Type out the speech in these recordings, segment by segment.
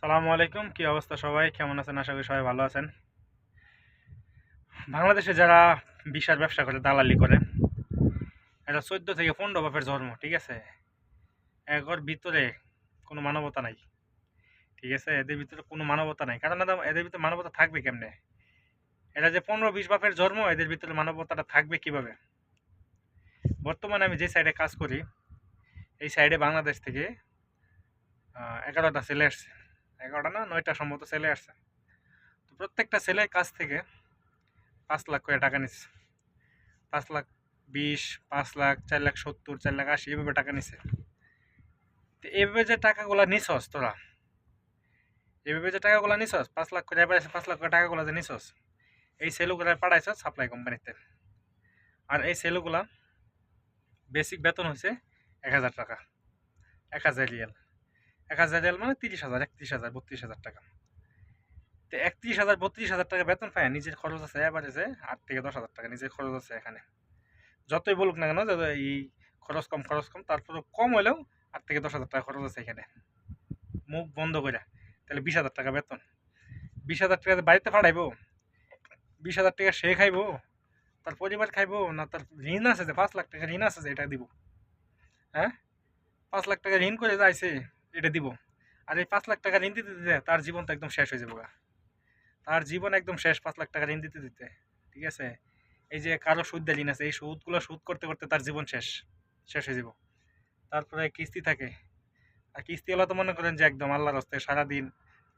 সালামু আলাইকুম, কি অবস্থা সবাই? কেমন আছেন? আশা করি সবাই ভালো আছেন। বাংলাদেশে যারা বিশার ব্যবসা করে, দালালি করে, এটা চোদ্দ থেকে পনেরো বাপের ধর্ম ঠিক আছে? এগর ভিতরে কোনো মানবতা নাই, ঠিক আছে? এদের ভিতরে কোনো মানবতা নাই। কারণ এদের- এদের ভিতরে মানবতা থাকবে কেমনে? এটা যে পনেরো বিশ বাপের ধর্ম এদের ভিতরে মানবতাটা থাকবে কীভাবে? বর্তমানে আমি যে সাইডে কাজ করি, এই সাইডে বাংলাদেশ থেকে এগারোটা ছেলে আসছে। এগারোটা না, নয়টা সম্ভবত ছেলে আসছে। তো প্রত্যেকটা ছেলের কাছ থেকে পাঁচ লাখ করে টাকা নিচ্ছে পাঁচ লাখ বিশ, পাঁচ লাখ, চার লাখ সত্তর, চার লাখ আশি, এভাবে টাকা নিছে। তো এভাবে যে টাকাগুলো নিছস তোরা? এভাবে যে টাকাগুলো নিছস? পাঁচ লাখ করে এসে পাঁচ লাখ করে টাকাগুলো যে নিছস? এই সেলুগুলো পাঠাইছ সাপ্লাই কোম্পানিতে আর এই সেলুগুলা বেসিক বেতন হচ্ছে এক হাজার টাকা। এক হাজার রিয়াল। এক হাজার রিয়াল মানে তিরিশ হাজার, একত্রিশ হাজার, বত্রিশ হাজার টাকা। তো একত্রিশ হাজার, বত্রিশ হাজার টাকা বেতন পায়, নিজের খরচ আছে এবার আছে আট থেকে দশ হাজার টাকা নিজের খরচ আছে এখানে। যতই বলুক না কেন এই খরচ কম খরচ কম তারপরে কম হলেও আট থেকে দশ হাজার টাকা খরচ আছে এখানে। মুখ বন্ধ করে তাহলে বিশ হাজার টাকা বেতন। বিশ হাজার টাকা বাড়িতে পাঠাইবো, বিশ হাজার টাকা সে খাইবো, তার পরিবার খাইবো, না তার ঋণ আছে যে, পাঁচ লাখ টাকা ঋণ আছে যে, এটা দিব। হ্যাঁ? পাঁচ লাখ টাকা ঋণ করে যাইছে এটা দিব। আর এই পাঁচ লাখ টাকা ঋণ দিতে দিতে তার জীবন তো একদম শেষ হয়ে যাবে। তার জীবন একদম শেষ পাঁচ লাখ টাকা ঋণ দিতে দিতে, ঠিক আছে? এই যে কারও সুদ দেয় ঋণ আছে, এই সুদগুলো সুদ করতে করতে তার জীবন শেষ শেষ হয়ে যাব। তারপরে কিস্তি থাকে। আর কিস্তি হলো তো মনে করেন যে একদম আল্লাহর হস্তে সারাদিন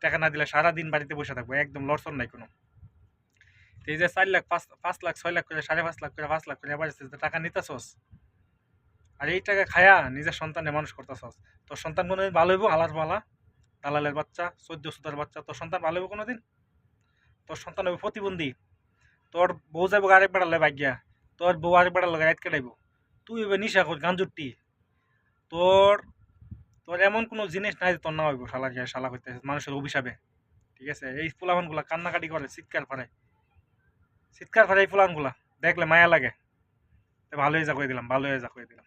টাকা না দিলে সারাদিন বাড়িতে বসে থাকব, একদম লড়সর নাই কোনো। এই যে চার লাখ, পাঁচ পাঁচ লাখ, ছয় লাখ করে, সাড়ে পাঁচ লাখ করে, পাঁচ লাখ করে এবার টাকা নিতেছস? আর এই টাকা খায়া নিজের সন্তানে মানুষ করতেছস। তোর সন্তান কোনোদিন ভালো হইব? আলার বালা দালালের বাচ্চা, চোদ্দ সুতার বাচ্চা। তোর সন্তান ভালো হইব কোনোদিন? তোর সন্তান হবে প্রতিবন্ধী। তোর বউ যাব আরেক বেড়ালে ভাগ্যা। তোর বউ আরেক বেড়ার লগে রাত কাটাইব। তুই হবে নিশা কর গাঞ্জুটি তোর তোর এমন কোনো জিনিস নাই তোর না হইব শালা খেয়ে শালা হইতে মানুষের অভিশাপে। ঠিক আছে? এই ফুলাফানগুলা কান্নাকাটি করে, চিৎকার করে চিৎকার করে এই ফুলানগুলা দেখলে মায়া লাগে। ভালো হয়ে যা করে দিলাম ভালো হয়ে যা করে দিলাম।